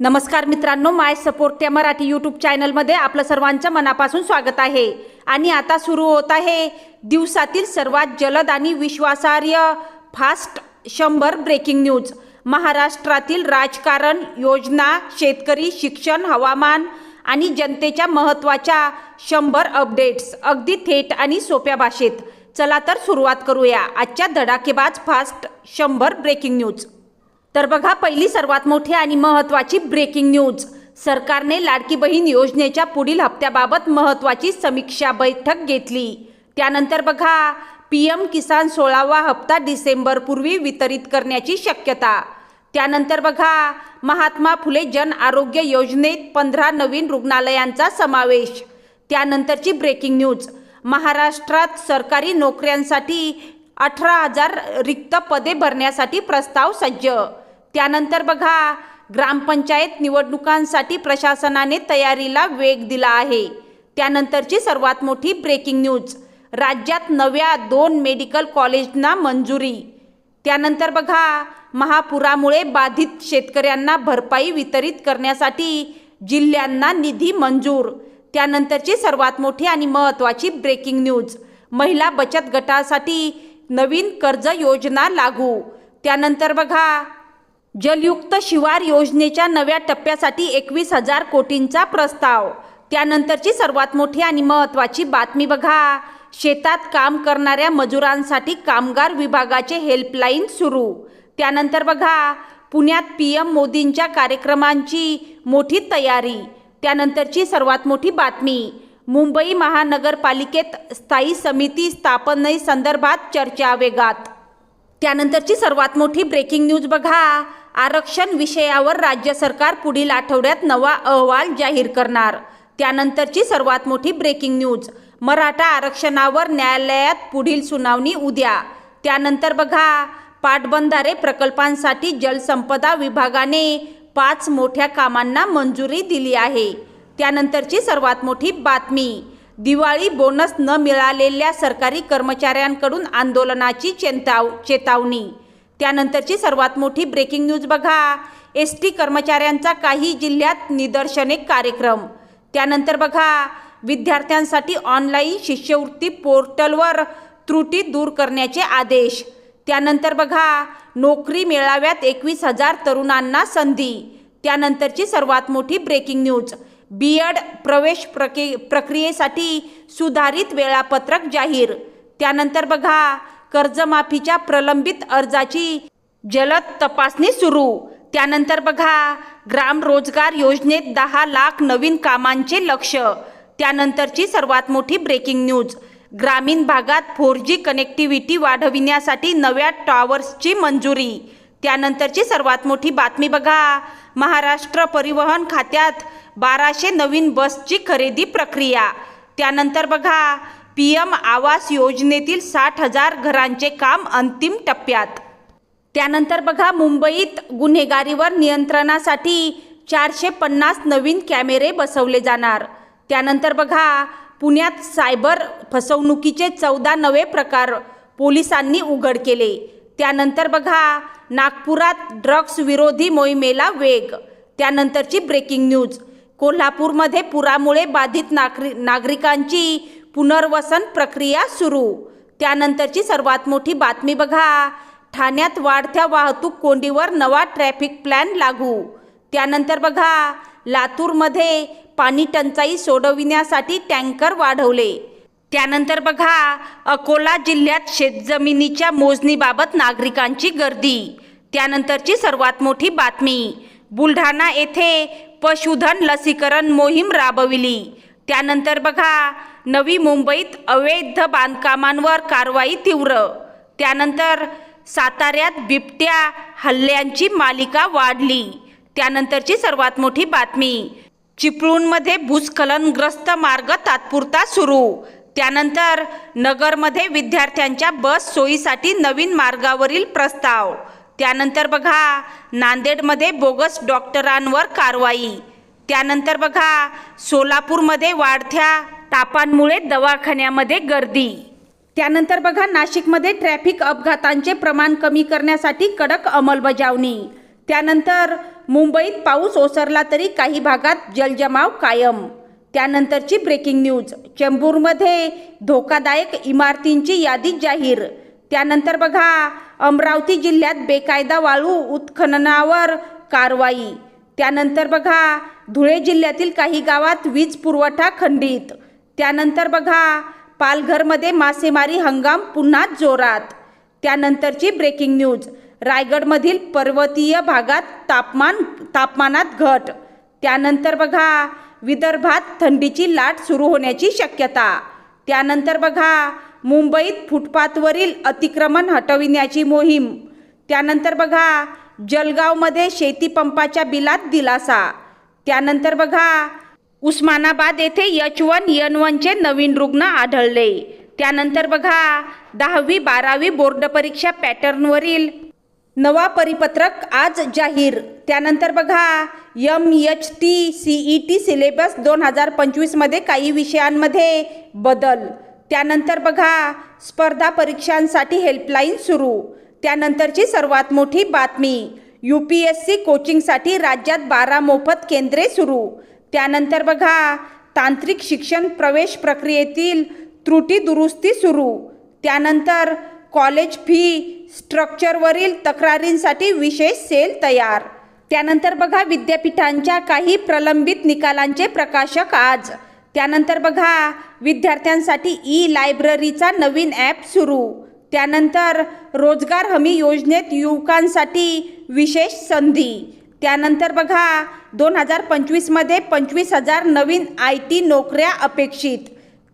नमस्कार मित्रांनो माय सपोर्ट या मराठी यूट्यूब चॅनलमध्ये आपलं सर्वांचं मनापासून स्वागत आहे. आणि आता सुरू होत आहे दिवसातील सर्वात जलद आणि विश्वासार्ह फास्ट शंभर ब्रेकिंग न्यूज महाराष्ट्रातील राजकारण योजना शेतकरी शिक्षण हवामान आणि जनतेच्या महत्त्वाच्या शंभर अपडेट्स अगदी थेट आणि सोप्या भाषेत. चला तर सुरुवात करूया. आजच्या धडाकेबाज फास्ट शंभर ब्रेकिंग न्यूज तर बघा पहिली सर्वात मोठी आणि महत्त्वाची ब्रेकिंग न्यूज सरकारने लाडकी बहीण योजनेच्या पुढील हप्त्याबाबत महत्त्वाची समीक्षा बैठक घेतली. त्यानंतर बघा पी एम किसान सोळावा हप्ता डिसेंबरपूर्वी वितरित करण्याची शक्यता. त्यानंतर बघा महात्मा फुले जन आरोग्य योजनेत पंधरा नवीन रुग्णालयांचा समावेश. त्यानंतरची ब्रेकिंग न्यूज महाराष्ट्रात सरकारी नोकऱ्यांसाठी अठरा हजार रिक्त पदे भरण्यासाठी प्रस्ताव सज्ज. त्यानंतर बघा ग्रामपंचायत निवडणुकांसाठी प्रशासनाने तयारीला वेग दिला आहे. त्यानंतरची सर्वात मोठी ब्रेकिंग न्यूज राज्यात नव्या दोन मेडिकल कॉलेजना मंजुरी. त्यानंतर बघा महापुरामुळे बाधित शेतकऱ्यांना भरपाई वितरित करण्यासाठी जिल्ह्यांना निधी मंजूर. त्यानंतरची सर्वात मोठी आणि महत्त्वाची ब्रेकिंग न्यूज महिला बचत गटासाठी नवीन कर्ज योजना लागू. त्यानंतर बघा जलयुक्त शिवार योजनेच्या नव्या टप्प्यासाठी एकवीस हजार कोटींचा प्रस्ताव. त्यानंतरची सर्वात मोठी आणि महत्त्वाची बातमी बघा. शेतात काम करणाऱ्या मजुरांसाठी कामगार विभागाचे हेल्पलाईन सुरू. त्यानंतर बघा पुण्यात पी एम मोदींच्या कार्यक्रमांची मोठी तयारी. त्यानंतरची सर्वात मोठी बातमी. मुंबई महानगरपालिकेत स्थायी समिती स्थापनेसंदर्भात चर्चा वेगात. त्यानंतरची सर्वात मोठी ब्रेकिंग न्यूज बघा. आरक्षण विषयावर राज्य सरकार पुढील आठवड्यात नवा अहवाल जाहीर करणार. त्यानंतरची सर्वात मोठी ब्रेकिंग न्यूज मराठा आरक्षणावर न्यायालयात पुढील सुनावणी उद्या. त्यानंतर बघा पाटबंधारे प्रकल्पांसाठी जलसंपदा विभागाने पाच मोठ्या कामांना मंजुरी दिली आहे. त्यानंतरची सर्वात मोठी बातमी. दिवाळी बोनस न मिळालेल्या सरकारी कर्मचाऱ्यांकडून आंदोलनाची चेताव चेतावणी. त्यानंतरची सर्वात मोठी ब्रेकिंग न्यूज बघा. एस टी कर्मचाऱ्यांचा काही जिल्ह्यात निदर्शने कार्यक्रम. त्यानंतर बघा विद्यार्थ्यांसाठी ऑनलाईन शिष्यवृत्ती पोर्टलवर त्रुटी दूर करण्याचे आदेश. त्यानंतर बघा नोकरी मेळाव्यात एकवीस हजार तरुणांना संधी. त्यानंतरची सर्वात मोठी ब्रेकिंग न्यूज बी एड प्रवेश प्रके प्रक्रियेसाठी सुधारित वेळापत्रक जाहीर. त्यानंतर बघा कर्जमाफीच्या प्रलंबित अर्जाची जलद तपासणी सुरू. त्यानंतर बघा ग्राम रोजगार योजनेत दहा लाख नवीन कामांचे लक्ष. त्यानंतरची सर्वात मोठी ब्रेकिंग न्यूज ग्रामीण भागात फोर जी कनेक्टिव्हिटी वाढविण्यासाठी नव्या टॉवर्सची मंजुरी. त्यानंतरची सर्वात मोठी बातमी बघा महाराष्ट्र परिवहन खात्यात बाराशे नवीन बसची खरेदी प्रक्रिया. त्यानंतर बघा पी एम आवास योजनेतील साठ हजार घरांचे काम अंतिम टप्प्यात. त्यानंतर बघा मुंबईत गुन्हेगारीवर नियंत्रणासाठी चारशे पन्नास नवीन कॅमेरे बसवले जाणार. त्यानंतर बघा पुण्यात सायबर फसवणुकीचे चौदा नवे प्रकार पोलिसांनी उघड केले. त्यानंतर बघा नागपुरात ड्रग्स विरोधी मोहिमेला वेग. त्यानंतरची ब्रेकिंग न्यूज. कोल्हापूरमध्ये पुरामुळे बाधित नागरि नागरिकांची पुनर्वसन प्रक्रिया सुरू. त्यानंतरची सर्वात मोठी बातमी बघा. ठाण्यात वाढत्या वाहतूक कोंडीवर नवा ट्रॅफिक प्लॅन लागू. त्यानंतर बघा लातूरमध्ये पाणी टंचाई सोडविण्यासाठी टँकर वाढवले. त्यानंतर बघा अकोला जिल्ह्यात शेतजमिनीच्या मोजणीबाबत नागरिकांची गर्दी. त्यानंतरची सर्वात मोठी बातमी. बुलढाणा येथे पशुधन लसीकरण मोहीम राबविली. त्यानंतर बघा नवी मुंबईत अवैध बांधकामांवर कारवाई तीव्र. त्यानंतर साताऱ्यात बिबट्या हल्ल्यांची मालिका वाढली. त्यानंतरची सर्वात मोठी बातमी चिपळूणमध्ये भूस्खलनग्रस्त मार्ग तात्पुरता सुरू. त्यानंतर नगरमध्ये विद्यार्थ्यांच्या बस सोयीसाठी नवीन मार्गावरील प्रस्ताव. त्यानंतर बघा नांदेडमध्ये बोगस डॉक्टरांवर कारवाई. त्यानंतर बघा सोलापूरमध्ये वाढत्या तापांमुळे दवाखान्यामध्ये गर्दी. त्यानंतर बघा नाशिकमध्ये ट्रॅफिक अपघातांचे प्रमाण कमी करण्यासाठी कडक अंमलबजावणी. त्यानंतर मुंबईत पाऊस ओसरला तरी काही भागात जलजमाव कायम. त्यानंतरची ब्रेकिंग न्यूज. चेंबूरमध्ये धोकादायक इमारतींची यादी जाहीर. त्यानंतर बघा अमरावती जिल्ह्यात बेकायदा वाळू उत्खननावर कारवाई. त्यानंतर बघा धुळे जिल्ह्यातील काही गावात वीज पुरवठा खंडित. त्यानंतर बघा पालघरमध्ये मासेमारी हंगाम पुन्हा जोरात. त्यानंतरची ब्रेकिंग न्यूज रायगडमधील पर्वतीय भागात तापमान तापमानात घट. त्यानंतर बघा विदर्भात थंडीची लाट सुरू होण्याची शक्यता. त्यानंतर बघा मुंबईत फुटपाथवरील अतिक्रमण हटविण्याची मोहीम. त्यानंतर बघा जलगावमध्ये शेतीपंपाच्या बिलात दिलासा. त्यानंतर बघा उस्मानाबाद येथे यच वन यन वनचे नवीन रुग्ण आढळले. त्यानंतर बघा दहावी बारावी बोर्ड परीक्षा पॅटर्नवरील नवा परिपत्रक आज जाहीर. त्यानंतर बघा M H T C E T syllabus दोन हजार पंचवीसमध्ये काही विषयांमध्ये बदल. त्यानंतर बघा स्पर्धा परीक्षांसाठी हेल्पलाईन सुरू. त्यानंतरची सर्वात मोठी बातमी यू पी एस सी कोचिंगसाठी राज्यात बारा मोफत केंद्रे सुरू. त्यानंतर बघा तांत्रिक शिक्षण प्रवेश प्रक्रियेतील त्रुटी दुरुस्ती सुरू. त्यानंतर कॉलेज फी स्ट्रक्चरवरील तक्रारींसाठी विशेष सेल तयार. त्यानंतर बघा विद्यापीठांच्या काही प्रलंबित निकालांचे प्रकाशक आज. त्यानंतर बघा विद्यार्थ्यांसाठी ई लायब्ररीचा नवीन ॲप सुरू. त्यानंतर रोजगार हमी योजनेत युवकांसाठी विशेष संधी. त्यानंतर बघा दोन हजार पंचवीसमध्ये पंचवीस हजार नवीन आय टी नोकऱ्या अपेक्षित.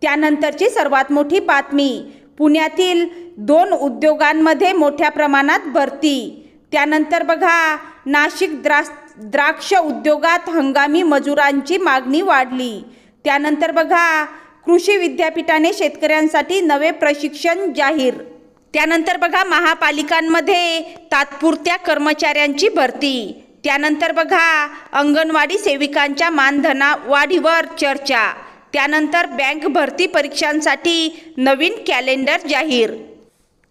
त्यानंतरची सर्वात मोठी बातमी पुण्यातील दोन उद्योगांमध्ये मोठ्या प्रमाणात भरती. त्यानंतर बघा नाशिक द्रास द्राक्ष उद्योगात हंगामी मजुरांची मागणी वाढली. त्यानंतर बघा कृषी विद्यापीठाने शेतकऱ्यांसाठी नवे प्रशिक्षण जाहीर. त्यानंतर बघा महापालिकांमध्ये तात्पुरत्या कर्मचाऱ्यांची भरती. त्यानंतर बघा अंगणवाडी सेविकांच्या मानधना वाढीवर चर्चा. त्यानंतर बँक भरती परीक्षांसाठी नवीन कॅलेंडर जाहीर.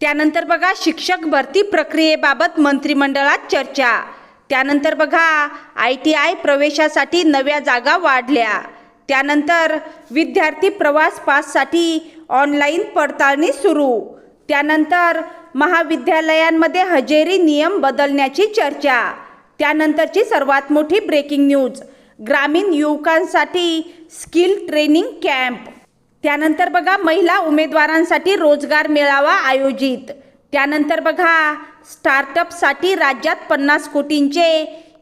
त्यानंतर बघा शिक्षक भरती प्रक्रियेबाबत मंत्रिमंडळात चर्चा. त्यानंतर बघा आय टी आय प्रवेशासाठी नव्या जागा वाढल्या. त्यानंतर विद्यार्थी प्रवास पाससाठी ऑनलाईन पडताळणी सुरू. त्यानंतर महाविद्यालयांमध्ये हजेरी नियम बदलण्याची चर्चा. त्यानंतरची सर्वात मोठी ब्रेकिंग न्यूज ग्रामीण युवकांसाठी स्किल ट्रेनिंग कॅम्प त्यानंतर बघा महिला उमेदवारांसाठी रोजगार मेळावा आयोजित. त्यानंतर बघा स्टार्टअपसाठी राज्यात पन्नास कोटींचे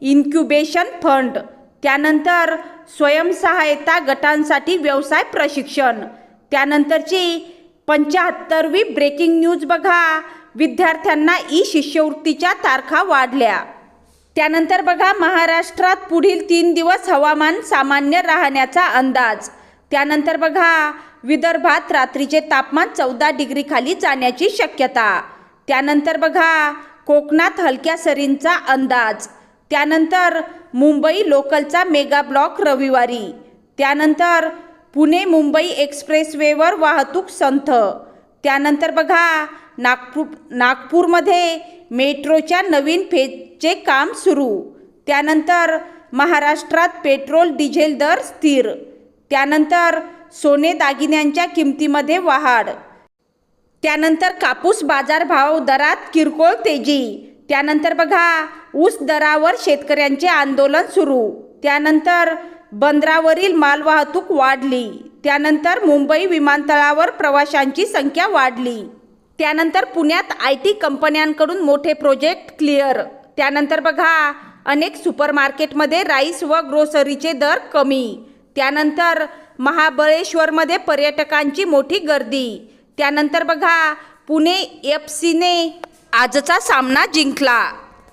इन्क्युबेशन फंड त्यानंतर स्वयंसहायता गटांसाठी व्यवसाय प्रशिक्षण. त्यानंतरची पंच्याहत्तरवी ब्रेकिंग न्यूज बघा विद्यार्थ्यांना ई शिष्यवृत्तीच्या तारखा वाढल्या. त्यानंतर बघा महाराष्ट्रात पुढील तीन दिवस हवामान सामान्य राहण्याचा अंदाज. त्यानंतर बघा विदर्भात रात्रीचे तापमान चौदा डिग्री खाली जाण्याची शक्यता. त्यानंतर बघा कोकणात हलक्या सरींचा अंदाज. त्यानंतर मुंबई लोकलचा मेगा ब्लॉक रविवारी. त्यानंतर पुणे मुंबई एक्सप्रेसवेवर वाहतूक संथ. त्यानंतर बघा नागपूर नागपूरमध्ये मेट्रोच्या नवीन फेजचे काम सुरू. त्यानंतर महाराष्ट्रात पेट्रोल डिझेल दर स्थिर. त्यानंतर सोने दागिन्यांच्या किमतीमध्ये वाढ. त्यानंतर कापूस बाजारभाव दरात किरकोळ तेजी. त्यानंतर बघा ऊस दरावर शेतकऱ्यांचे आंदोलन सुरू. त्यानंतर बंदरावरील मालवाहतूक वाढली. त्यानंतर मुंबई विमानतळावर प्रवाशांची संख्या वाढली. त्यानंतर पुण्यात आय टी कंपन्यांकडून मोठे प्रोजेक्ट क्लिअर. त्यानंतर बघा अनेक सुपरमार्केटमध्ये राईस व ग्रोसरीचे दर कमी. त्यानंतर महाबळेश्वरमध्ये पर्यटकांची मोठी गर्दी. त्यानंतर बघा पुणे एफ सीने आजचा सामना जिंकला.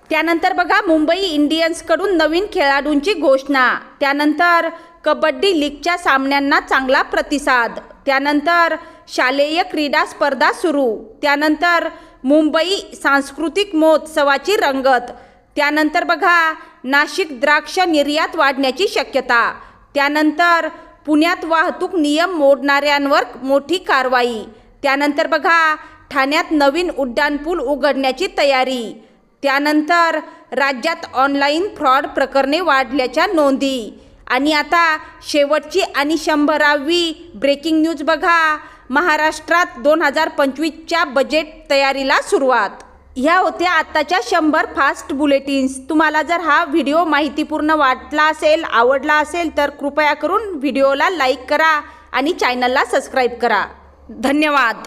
त्यानंतर बघा मुंबई इंडियन्सकडून नवीन खेळाडूंची घोषणा. त्यानंतर कबड्डी लीगच्या सामन्यांना चांगला प्रतिसाद. त्यानंतर शालेय क्रीडा स्पर्धा सुरू. त्यानंतर मुंबई सांस्कृतिक महोत्सवाची रंगत. त्यानंतर बघा नाशिक द्राक्ष निर्यात वाढण्याची शक्यता. त्यानंतर पुण्यात वाहतूक नियम मोडणाऱ्यांवर मोठी कारवाई. त्यानंतर बघा ठाण्यात नवीन उड्डाणपूल उघडण्याची तयारी. त्यानंतर राज्यात ऑनलाईन फ्रॉड प्रकरणे वाढल्याच्या नोंदी. आणि आता शेवटची आणि शंभरावी ब्रेकिंग न्यूज बघा. महाराष्ट्रात दोन हजार पंचवीसच्या बजेट तयारीला सुरुवात. ह्या होत्या आत्ताच्या शंभर फास्ट बुलेटिन्स तुम्हाला जर हा व्हिडिओ माहितीपूर्ण वाटला असेल आवडला असेल तर कृपया करून व्हिडिओला लाईक करा आणि चॅनलला सबस्क्राईब करा. धन्यवाद.